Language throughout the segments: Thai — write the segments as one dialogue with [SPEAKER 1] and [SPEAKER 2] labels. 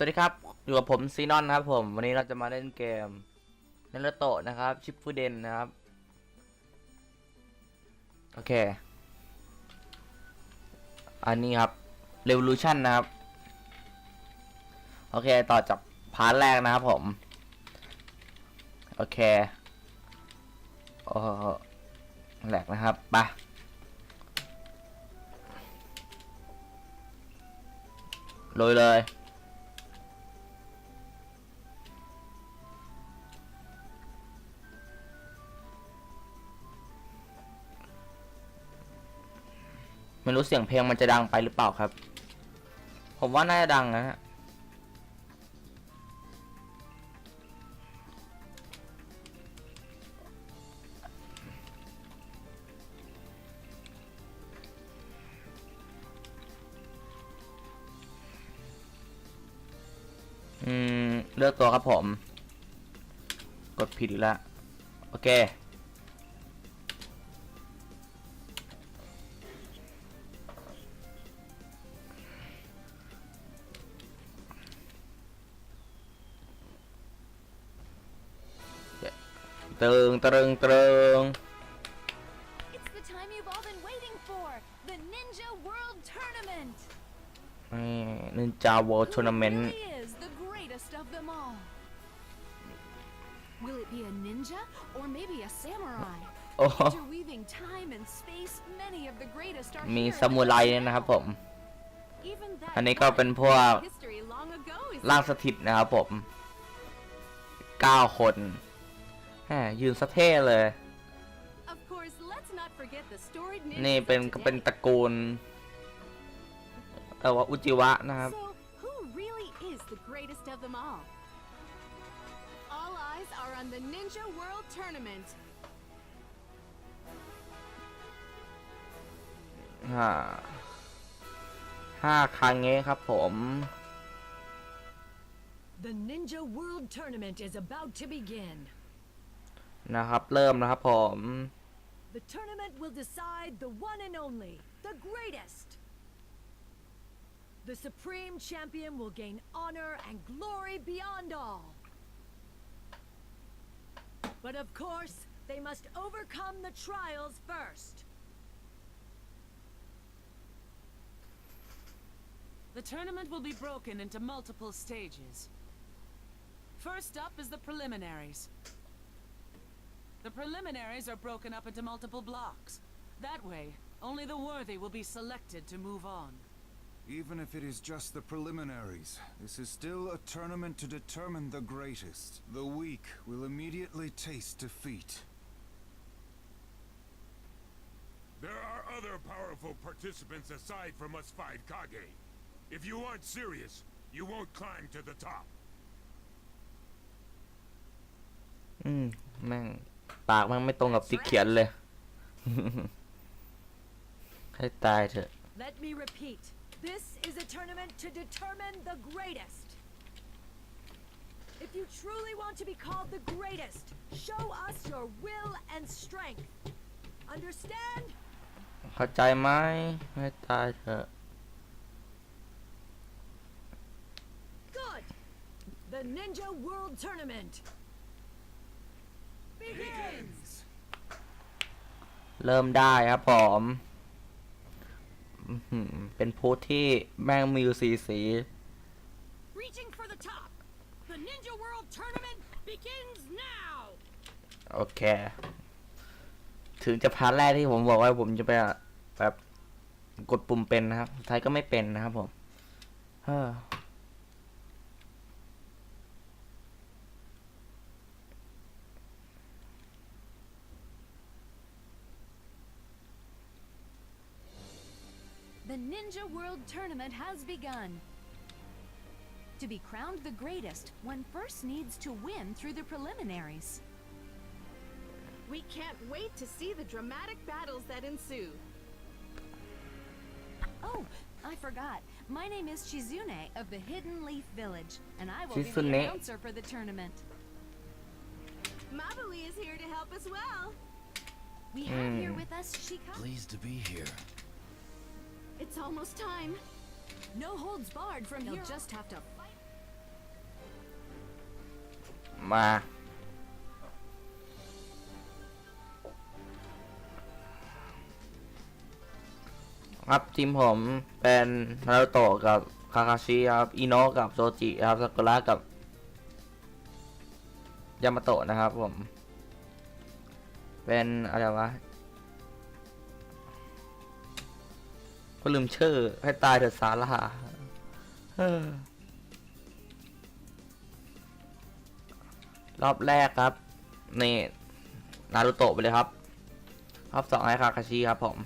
[SPEAKER 1] สวัสดีครับ อยู่กับผมซีนอนนะครับผม วันนี้เราจะมาเล่นเกมเนลโตะนะครับ ชิปฟูเดนนะครับ โอเค อันนี้ครับ Revolution นะครับ โอเค ต่อจากพาร์ทแรกนะครับผม โอเค โอ้แหลกนะครับไปลยเลย ไม่รู้เสียงเพลงมันจะดังไปหรือเปล่าครับ ผมว่าน่าจะดังนะฮะอืมเลือกตัวครับผม กดผิดอีกแล้วโอเค ตึงตึงตึง
[SPEAKER 2] It's the time you've all been waiting for the Ninja World Tournament.
[SPEAKER 1] นี่นินจาโวทัวร์นาเมน
[SPEAKER 2] Who
[SPEAKER 1] ต์
[SPEAKER 2] really is the greatest of them all? Will it be a ninja or maybe a samurai?
[SPEAKER 1] โอ้โห
[SPEAKER 2] Interweaving time and space, many of the greatest are
[SPEAKER 1] มี
[SPEAKER 2] here
[SPEAKER 1] ซามูไรเนี่ยนะครับผม
[SPEAKER 2] Even that
[SPEAKER 1] อันนี้ก็เป็นพวก
[SPEAKER 2] history long ago is
[SPEAKER 1] ร่างสถิตนะครับผมเก้าคน แหมยืนสะเท่เลย
[SPEAKER 2] Of course, let's not forget the storied
[SPEAKER 1] นี่
[SPEAKER 2] ninjas
[SPEAKER 1] เป็น
[SPEAKER 2] of
[SPEAKER 1] ก็เป็น
[SPEAKER 2] today.
[SPEAKER 1] ตระกูลเออว่าอุจิวะนะครับ
[SPEAKER 2] So, who really is the greatest of them all? All eyes are on the Ninja World Tournament.
[SPEAKER 1] ห้าห้าครั้งเงี้ครับผม
[SPEAKER 3] The Ninja World Tournament is about to begin.
[SPEAKER 1] นะครับ เริ่มนะครับผม
[SPEAKER 3] The tournament will decide the one and only, the greatest. The supreme champion will gain honor and glory beyond all. But of course, they must overcome the trials first.
[SPEAKER 4] The tournament will be broken into multiple stages. First up is the preliminaries. The preliminaries are broken up into multiple blocks. That way, only the worthy will be selected to move on.
[SPEAKER 5] Even if it is just the preliminaries, this is still a tournament to determine the greatest. The weak will immediately taste defeat.
[SPEAKER 6] There are other powerful participants aside from us five Kage. If you aren't serious, you won't climb to the top.
[SPEAKER 1] Mm, man, ปากแม่งไม่ตรงกับที่เขียนเลย ให้ตายเถอะ
[SPEAKER 3] Let me repeat. This is a tournament to determine the greatest. If you truly want to be called the greatest, show us your will and strength. Understand?
[SPEAKER 1] เข้าใจไหมให้ตายเถอะ
[SPEAKER 3] Good. The Ninja World Tournament begins.
[SPEAKER 1] เริ่มได้ครับผมอื้อหือเป็นพูดที่แม่งมีอยู่สีสี
[SPEAKER 3] Reaching for the top. The Ninja World Tournament begins now.
[SPEAKER 1] โอเค ถึงจะพาร์ทแรกที่ผมบอกว่าผมจะไปแบบกดปุ่มเป็นนะครับสุดท้ายก็ไม่เป็นนะครับผมเฮ้อ
[SPEAKER 2] Ninja World Tournament has begun. To be crowned the greatest, one first needs to win through the preliminaries.
[SPEAKER 7] We can't wait to see the dramatic battles that ensue.
[SPEAKER 2] Oh, I forgot. My name is Chizune of the Hidden Leaf Village, and I will be the announcer for the tournament.
[SPEAKER 7] Mabui is here to help as well.
[SPEAKER 2] We have here
[SPEAKER 1] Hmm.
[SPEAKER 2] with us Shika.
[SPEAKER 8] Pleased to be here.
[SPEAKER 7] It's almost time.
[SPEAKER 2] No holds barred from
[SPEAKER 3] You'll
[SPEAKER 2] here.
[SPEAKER 3] just have to
[SPEAKER 1] มา ครับทีมผมเป็นนารูโตะกับคาคาชิครับอิโนะกับโซจิครับซากุระกับยามาโตะนะครับผม เป็นอะไรวะ ลืมชื่อ ให้ตายเถอะสาระเออรอบแรกครับ นี่ นารุโตะไปเลยครับ รอบสองให้คาคาชิครับผม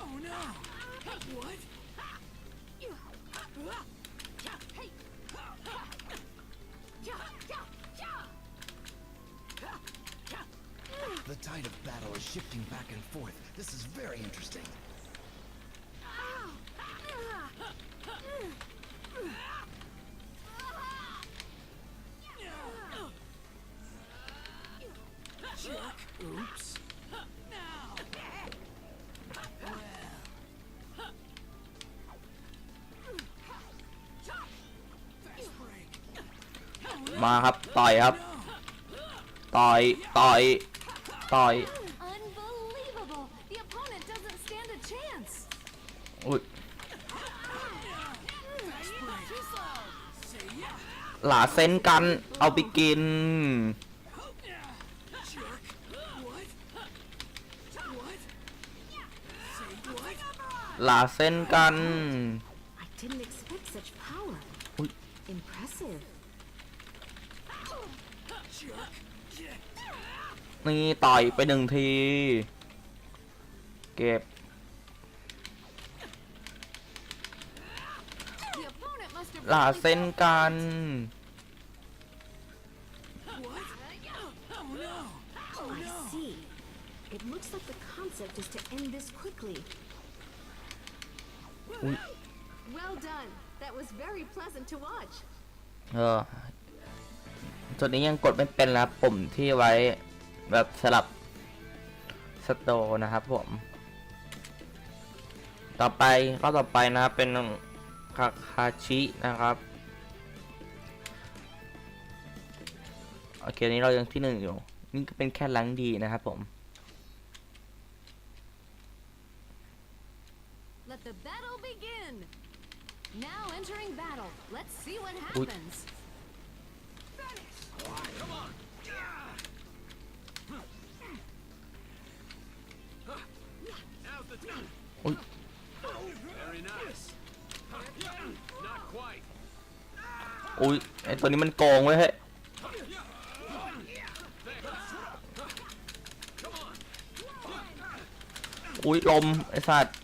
[SPEAKER 3] Oh no! What?
[SPEAKER 8] The tide of battle is shifting back and forth. This is very interesting.
[SPEAKER 1] ต่อยครับ ต่อย ต่อย ต่อย
[SPEAKER 2] Unbelievable! The opponent doesn't stand a chance!
[SPEAKER 1] อุ้ยหลาเซนกัน เอาไปกิน หลาเซนกัน
[SPEAKER 7] I didn't expect such power.
[SPEAKER 1] Ui.
[SPEAKER 7] Impressive.
[SPEAKER 1] นี่ต่อยไปหนึ่งที เก็บ
[SPEAKER 2] The opponent must have
[SPEAKER 1] หลา
[SPEAKER 2] really
[SPEAKER 1] เส้น
[SPEAKER 2] felt
[SPEAKER 1] กัน
[SPEAKER 7] Oh, I see. It looks like the concept is to end this quickly.
[SPEAKER 2] Well done. That was very pleasant to watch.
[SPEAKER 1] เออตัวนี้ยังกดไม่เป็นแล้วปุ่มที่ไว้ แบบสลับสโตร์นะครับผม ต่อไปรอบต่อไปนะครับเป็นคาคาชินะครับโอเคอันนี้เรายังที่หนึ่งอยู่ นี่ก็เป็นแค่ลังดีนะครับผม
[SPEAKER 2] Let the battle begin! Now entering battle. Let's see what
[SPEAKER 1] Ui.
[SPEAKER 2] happens.
[SPEAKER 1] อุ้ยไอตัวนี้มันโกงเว้ยเฮ้ยอุ้ยลมไอสัตว์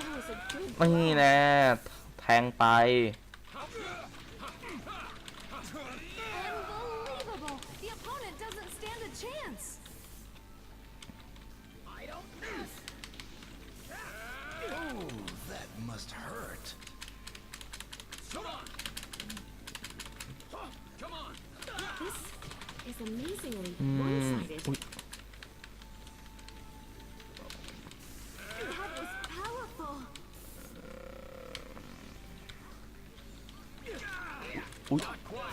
[SPEAKER 7] That was a good
[SPEAKER 1] นี่แน่แทงไป
[SPEAKER 7] is amazingly
[SPEAKER 1] อืม
[SPEAKER 7] one-sided.
[SPEAKER 1] อุ้ย
[SPEAKER 7] That was powerful.
[SPEAKER 1] อุ้ย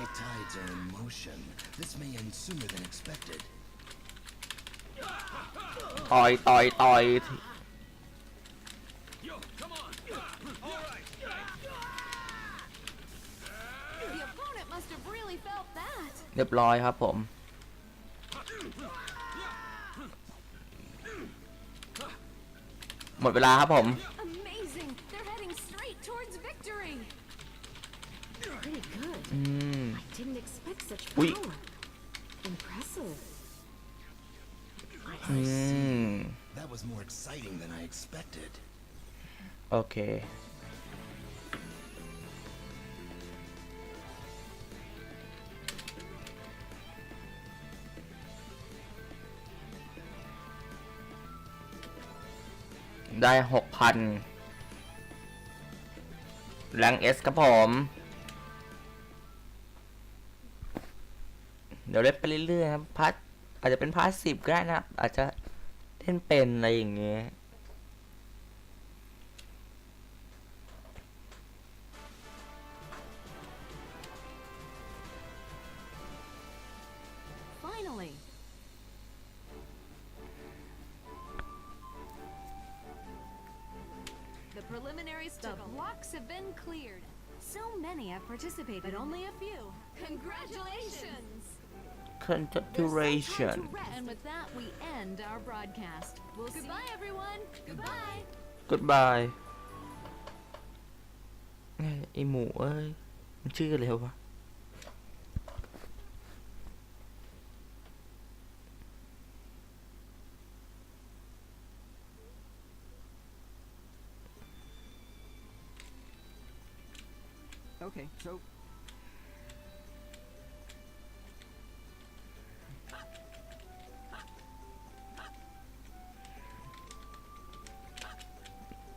[SPEAKER 8] The tides are in motion. This may end sooner than expected.
[SPEAKER 1] ต่อยต่อยต่อย
[SPEAKER 2] The opponent must have really felt that.
[SPEAKER 1] เรียบร้อยครับผม หมดเวลาครับผม
[SPEAKER 2] Amazing! They're heading straight towards victory.
[SPEAKER 7] Pretty good.
[SPEAKER 1] อืม
[SPEAKER 7] I didn't expect such
[SPEAKER 1] Ui.
[SPEAKER 7] power. Impressive.
[SPEAKER 1] อืม
[SPEAKER 8] That was more exciting than I expected.
[SPEAKER 1] โอเค ได้หกพันแรงเอสครับผม เดี๋ยวเล่นไปเรื่อยๆครับพาร์ทอาจจะเป็นพาร์ทสิบก็ได้นะครับ อาจจะเล่นเป็นอะไรอย่างเงี้ย
[SPEAKER 2] The blocks have been cleared. So many have participated, but only a few. Congratulations!
[SPEAKER 1] Congratulations.
[SPEAKER 2] And with that, we end our broadcast. We'll Goodbye, see. everyone. Goodbye.
[SPEAKER 1] Goodbye. Ê, mù ơi, chưa liệu
[SPEAKER 8] à? So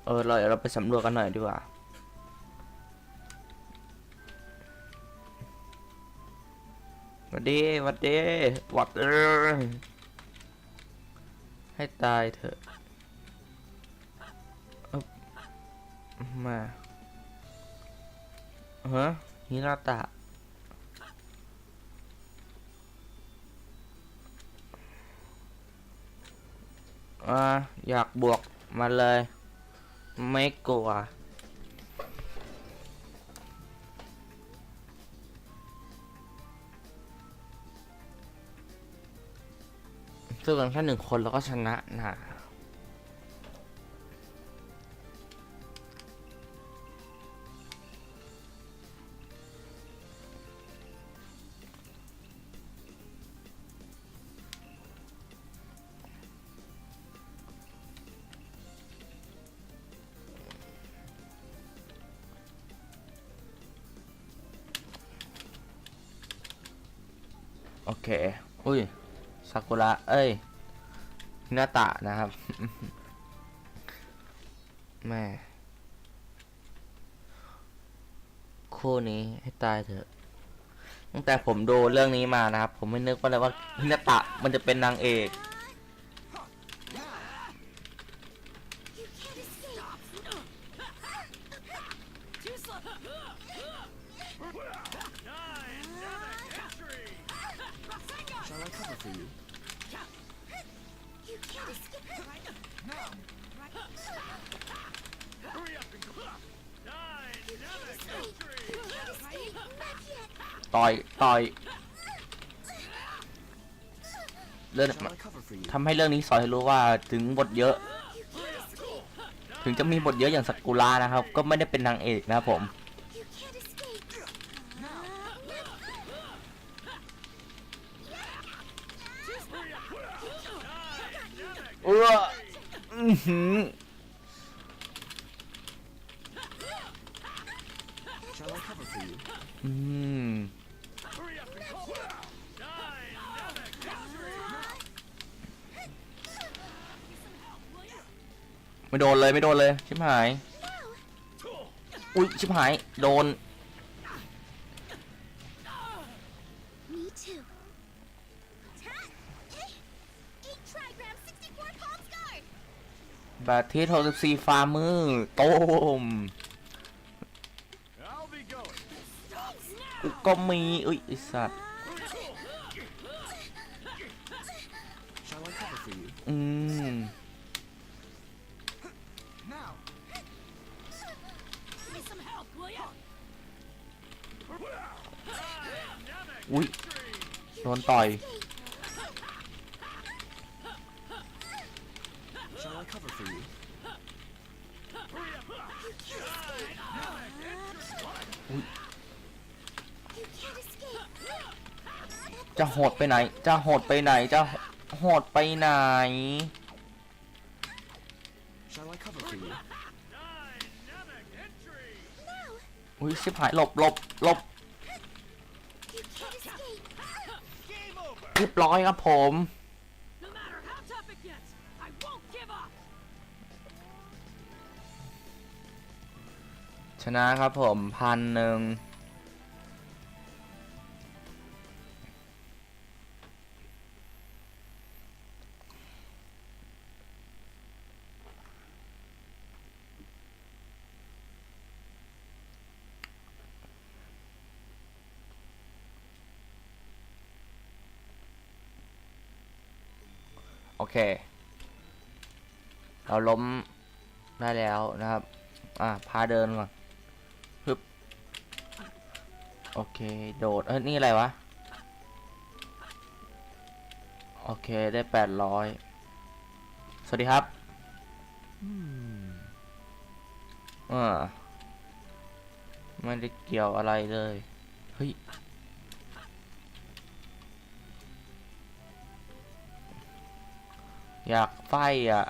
[SPEAKER 1] เออเราเดี๋ยวเราไปสำรวจกันหน่อยดีกว่าหวัดดีหวัดดีหวัดเออให้ตายเถอะอึ๊บมา ฮะฮิราตะอ่าอยากบวกมาเลย ไม่กลัวสู้กันแค่หนึ่งคนแล้วก็ชนะนะ โอเค อุ้ยซากุระ เอ้ยหน้าตะนะครับ แม่ คู่นี้ให้ตายเถอะ ตั้งแต่ผมดูเรื่องนี้มานะครับ ผมไม่นึกว่าเลยว่าฮินาตะมันจะเป็นนางเอก ต่อยต่อยเรื่อง
[SPEAKER 8] Shall I cover for you?
[SPEAKER 1] ทำให้เรื่องนี้สอนให้รู้ว่าถึงบทเยอะ ถึงจะมีบทเยอะอย่างสักุระนะครับ ก็ไม่ได้เป็นนางเอกนะครับผมเออ ไม่โดนเลยไม่โดนเลย ชิบหาย อุ้ยชิบหาย โดน
[SPEAKER 7] Me too. Eight trigram, 64 palm guard.
[SPEAKER 1] บาทีโทสิบสี่ฟาร์มือโต้ม
[SPEAKER 6] I'll be going.
[SPEAKER 1] กูก็มีอุ้ยไอสัตว์ นต่อย
[SPEAKER 8] Shall I cover for you?
[SPEAKER 1] จะโหดไปไหน จะโหดไปไหน จะโหดไปไหน
[SPEAKER 8] Shall I cover for you?
[SPEAKER 1] อุ้ยชิบหายหลบหลบหลบ เรียบร้อยครับผม ชนะครับผมพันหนึ่ง เค เราล้มได้แล้วนะครับ อะ พาเดินก่อนฮึบโอเค โดด เอ้ย นี่อะไรวะ โอเค ได้แปดร้อยสวัสดีครับอ่าไม่ได้เกี่ยวอะไรเลย เฮ้ย อยากไฟอะ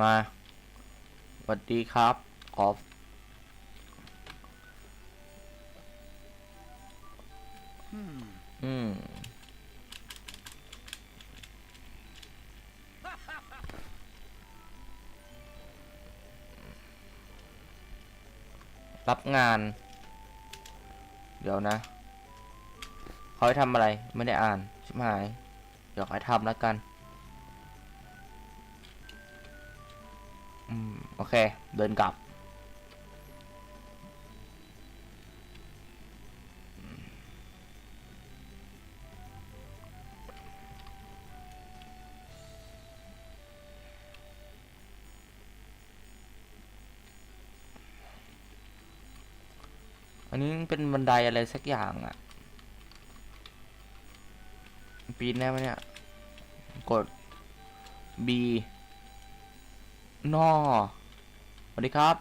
[SPEAKER 1] มาสวัสดีครับ ขออืมรับงาน เดี๋ยวนะเขาให้ทำอะไรไม่ได้อ่านชิบหาย เดี๋ยวให้ทำแล้วกัน อืม โอเค เดินกลับ นนี้เป็นบันไดอะไรสักอย่างอะปีนได้ไหมเนี่ย กด B นอสวัสดีครับ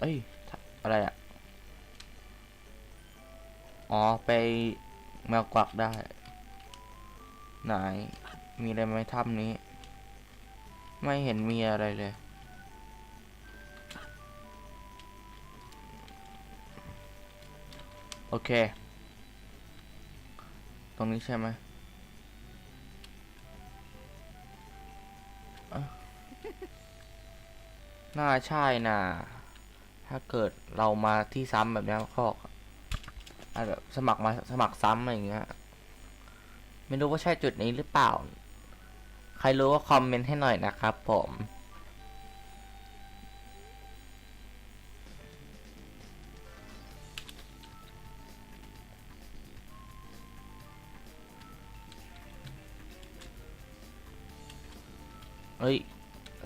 [SPEAKER 1] เอ้ย อะไรอะอ๋อ ไปแมวกวักได้ ไหน มีอะไรไหมถ้ำนี้ ไม่เห็นมีอะไรเลย โอเค ตรงนี้ใช่ไหมน่าใช่นะ ถ้าเกิดเรามาที่ซ้ำแบบนี้ก็อาจจะสมัครมาสมัครซ้ำอะไรอย่างเงี้ย ไม่รู้ว่าใช่จุดนี้หรือเปล่า ใครรู้ว่าคอมเมนต์ให้หน่อยนะครับผม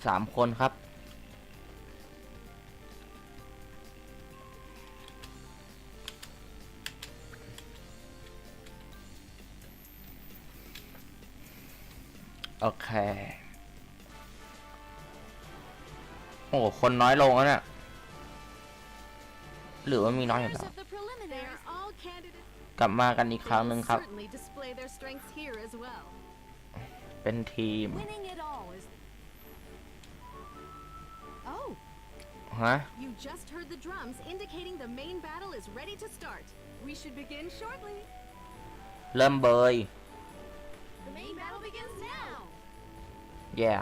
[SPEAKER 1] สามคนครับ โอเค โอ้คนน้อยลงแล้วเนี่ย หรือว่ามีน้อยอยู่
[SPEAKER 2] Winners
[SPEAKER 1] แล้ว
[SPEAKER 2] of the
[SPEAKER 7] They
[SPEAKER 2] preliminaries
[SPEAKER 7] are all candidates.
[SPEAKER 1] กลับมากันอีกครั้งหนึ่งครับ
[SPEAKER 7] Certainly display their strengths here as well.
[SPEAKER 1] เป็นทีม ฮะ
[SPEAKER 7] you just heard the drums indicating the main battle is ready to start. We should begin shortly.
[SPEAKER 1] เริ่มเบย
[SPEAKER 7] The main battle begins now.
[SPEAKER 1] แย่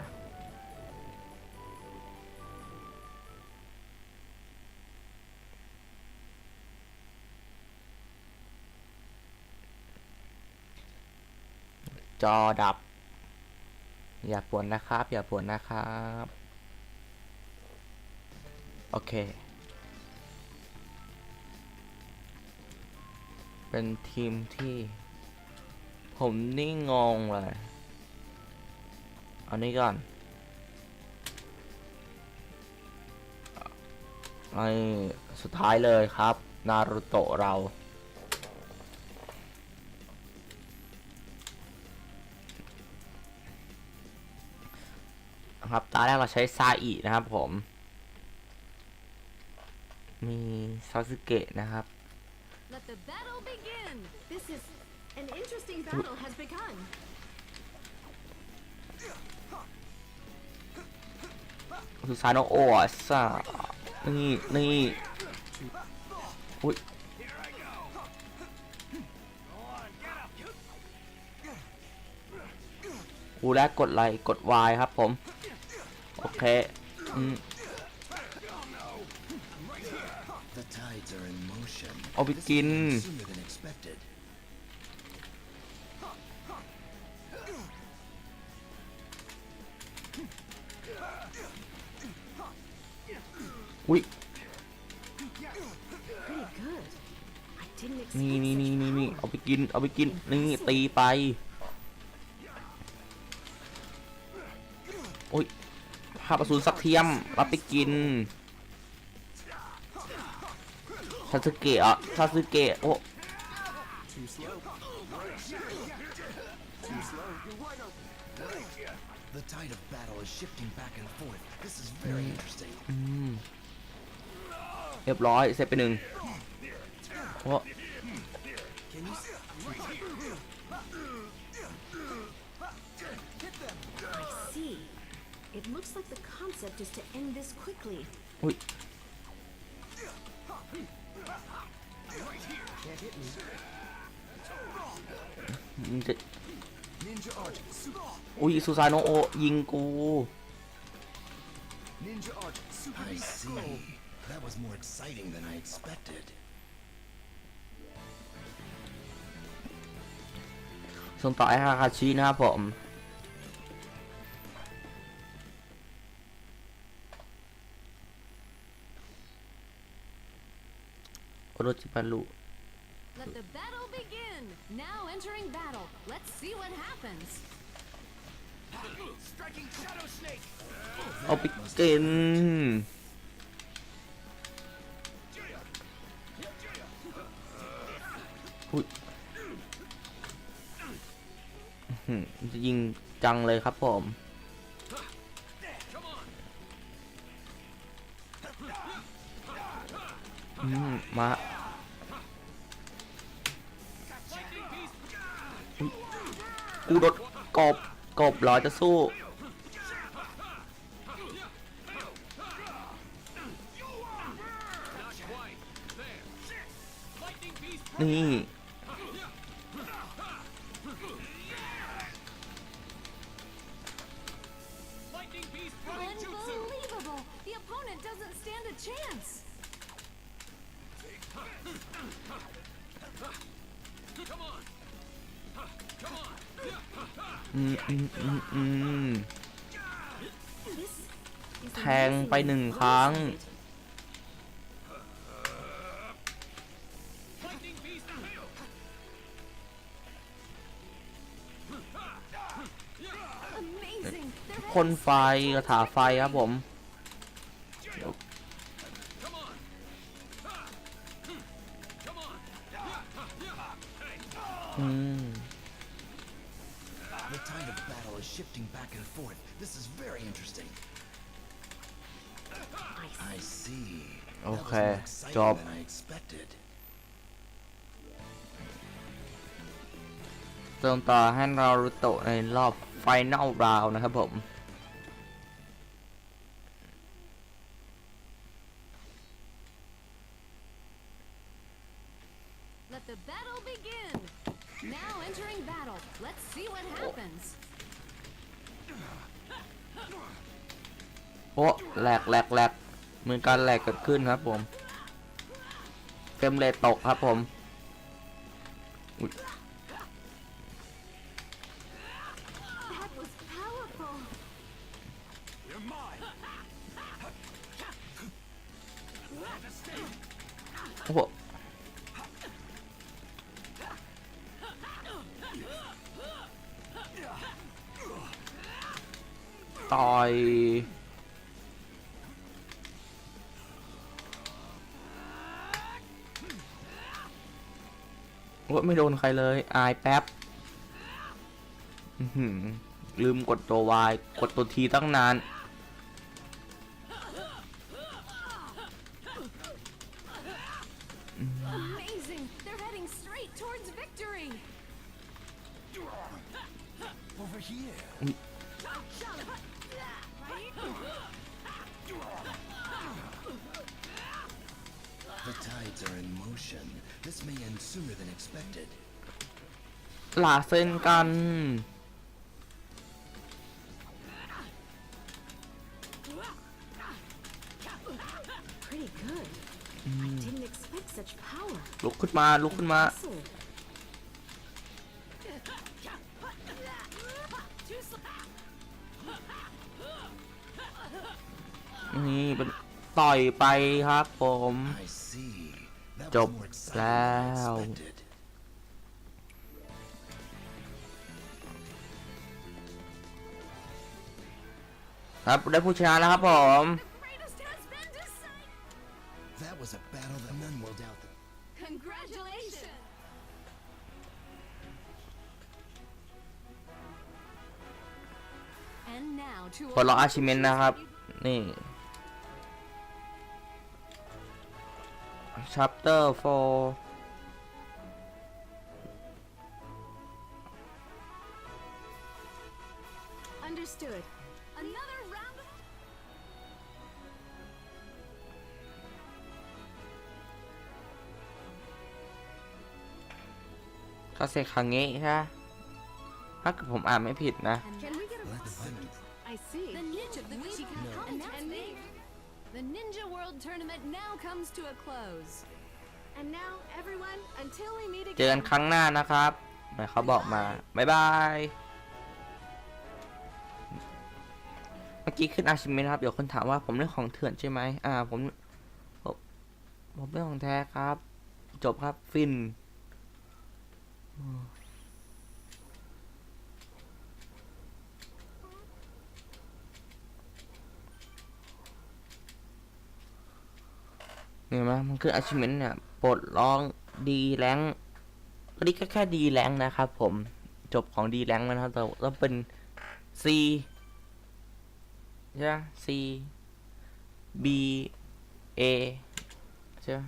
[SPEAKER 1] จอดับ อย่าปวดนะครับ อย่าปวดนะครับ โอเค เป็นทีมที่ผมนี่งงเลยอานี้ก่อนไอ้สุดท้ายเลยครับ นารูโตะเรา ครับ ตาแรกเราใช้ซาอินะครับผม มีซาสึเกะนะครับ
[SPEAKER 7] Let the battle begin. This is an interesting battle has begun.
[SPEAKER 1] คือซาโนโอะซะนี่นี่อุ้ยกูแรกกดไลค์กด Y ครับผม โอเค อืม เอาไป
[SPEAKER 8] This
[SPEAKER 1] กิน
[SPEAKER 8] may end sooner than expected.
[SPEAKER 1] อุ้ย
[SPEAKER 7] Pretty good. I didn't expect
[SPEAKER 1] นี่นี่
[SPEAKER 7] such
[SPEAKER 1] นี่นี่นี่
[SPEAKER 7] power.
[SPEAKER 1] เอาไปกิน เอาไปกิน นี่ตีไป โอ้ยภาพอสูรสักเทียมรับไปกิน
[SPEAKER 8] and forth. This is very interesting.
[SPEAKER 1] อืมเรียบร้อยเสร็จไปหนึ่งโอ้
[SPEAKER 7] I see.
[SPEAKER 1] มึงจะ
[SPEAKER 8] Ninja Arch. Super.
[SPEAKER 1] อุ้ยซูซานโนโอะยิงกู
[SPEAKER 8] Ninja Arch. Super. I see. That was more exciting than I expected.
[SPEAKER 1] ส่งต่อให้ฮาคาชินะครับผม โอโรจิปารุ
[SPEAKER 2] Let the battle begin! Now entering battle. Let's see what happens.
[SPEAKER 1] เอาไปกิน อุ้ยอื้อหือจะยิงจังเลยครับผม มากูโดดกบกบหรอจะสู้ นี่ แทงไปหนึ่งครั้ง
[SPEAKER 2] Amazing! They're
[SPEAKER 1] พ่นไฟกระถาไฟครับผม ติมต่อให้นารูโตะในรอบไฟน a ลราวนะครับผม
[SPEAKER 2] Let the battle begin! Now entering battle. Let's see what happens.
[SPEAKER 1] โอ้แหลกแหลกแหลกเหมือนการแหลกเกิดขึ้นครับผมเฟรมเรทตกครับผม อ้ยไม่โดนใครเลย อายแป๊บลืมกดตัว Y กดตัวทีตั้งนาน
[SPEAKER 8] This may end sooner than expected.
[SPEAKER 1] หลาเซนกัน Pretty good.
[SPEAKER 7] I didn't expect such power.
[SPEAKER 1] ลุกขึ้นมาลุกขึ้นมา
[SPEAKER 7] Impressive.
[SPEAKER 1] นี่เป็นต่อยไปครับผม
[SPEAKER 8] I see. That
[SPEAKER 1] Job
[SPEAKER 8] was more exciting than I
[SPEAKER 1] lao.
[SPEAKER 8] expected.
[SPEAKER 1] ครับได้ผู้ชนะแล้วครับผม
[SPEAKER 2] Greatest has been decided.
[SPEAKER 8] That was a battle that none will doubt. That
[SPEAKER 2] Congratulations. And now to
[SPEAKER 1] ปลดล็อกอาชิเมนนะครับ นี่ chapter 4
[SPEAKER 7] Understood.
[SPEAKER 2] another round of
[SPEAKER 1] คาเซคังเงะใช่ไหมถ้าเกิดผมอ่านไม่ผิดนะ
[SPEAKER 2] and
[SPEAKER 3] Can we get a
[SPEAKER 8] Let's find
[SPEAKER 3] I see.
[SPEAKER 2] the ninja the
[SPEAKER 3] We
[SPEAKER 2] Chica
[SPEAKER 3] can
[SPEAKER 2] announcement. The Ninja World Tournament now comes to a close.
[SPEAKER 7] And now, everyone, until we meet
[SPEAKER 1] เจอกัน
[SPEAKER 7] again.
[SPEAKER 1] ครั้งหน้านะครับหมายเขาบอกมา บ๊ายบาย เมื่อกี้ขึ้นอาชิเมนครับ เดี๋ยวคนถามว่าผมเล่นของเถื่อนใช่ไหม อ่า ผม ผมผมเล่นของแท้ครับ จบครับ ฟินอืม เห็นี่ยมั้ยมันคืออาชิเมนเนี่ยปลดล็อกดีแรงก็นี่ก็แค่ดีแรงนะครับผมจบของดีแรงแล้วนะครับแต่ต้องเป็น C ใช่ไหม C B A ใช่ไหม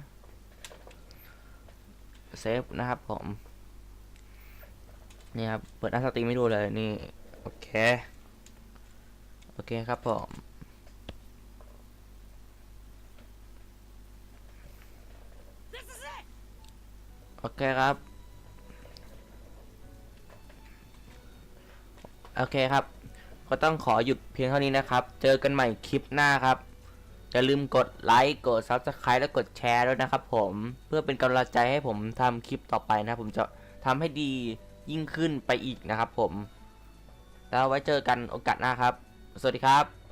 [SPEAKER 1] เซฟนะครับผม นี่ครับ เปิดหน้าสตรีมไม่ดูเลยนี่ โอเค โอเคครับผม โอเคครับ โอเคครับ ก็ต้องขอหยุดเพียงเท่านี้นะครับ เจอกันใหม่คลิปหน้าครับ อย่าลืมกดไลค์ กด Subscribe และกดแชร์ด้วยนะครับผม เพื่อเป็นกำลังใจให้ผมทำคลิปต่อไปนะผมจะทำให้ดียิ่งขึ้นไปอีกนะครับผม แล้วไว้เจอกันโอกาสหน้าครับ สวัสดีครับ